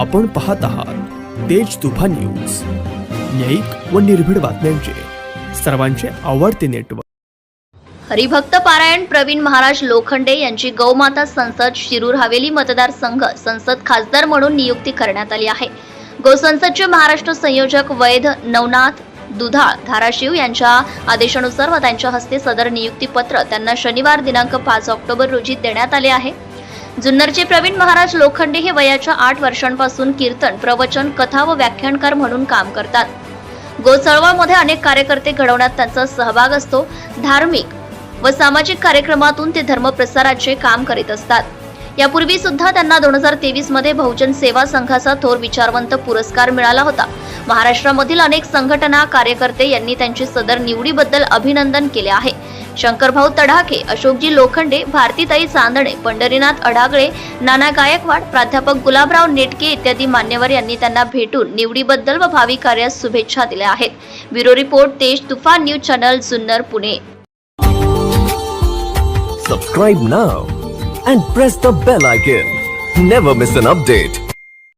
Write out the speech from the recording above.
आपण पाहत आहात तेज तुफान न्यूज. न्यायिक व निर्भीड बातम्यांचे. सर्वांचे आवडते नेटवर्क. हरिभक्त पारायण प्रवीण महाराज लोखंडे यांची गौमाता संसद शिरूर हवेली मतदारसंघ संसद खासदार म्हणून नियुक्ती करण्यात आली आहे. गोसंसदचे महाराष्ट्र संयोजक वैध नवनाथ दुधाळ धाराशिव यांच्या आदेशानुसार व त्यांच्या हस्ते सदर नियुक्तीपत्र त्यांना शनिवार दिनांक पाच ऑक्टोबर रोजी देण्यात आले आहे. जुन्नरचे प्रवीण महाराज लोखंडे हे वयाच्या आठ वर्षांपासून कीर्तन प्रवचन कथा व व्याख्यानकार म्हणून काम करतात. गो चळवळमध्ये अनेक कार्यकर्ते घडवण्यात त्यांचा सहभाग असतो. धार्मिक व सामाजिक कार्यक्रमातून ते धर्मप्रसाराचे काम करीत असतात. यापूर्वी सुद्धा त्यांना दोन हजार तेवीसमध्ये बहुजन सेवा संघाचा थोर विचारवंत पुरस्कार मिळाला होता. महाराष्ट्रामधील अनेक संघटना कार्यकर्ते यांनी त्यांची सदर निवडीबद्दल अभिनंदन केले आहे. शंकरभाऊ तडाखे अशोकजी लोखंडे भारतीताई चांदणे पंढरीनाथ अडागळे नाना गायकवाड प्राध्यापक गुलाबराव नेटके इत्यादी मान्यवर यांनी त्यांना भेटून निवडीबद्दल व भावी कार्यास शुभेच्छा दिल्या आहेत bureau report Tej Tufan news channel Junnar Pune Subscribe now and press the bell icon. Never miss an update.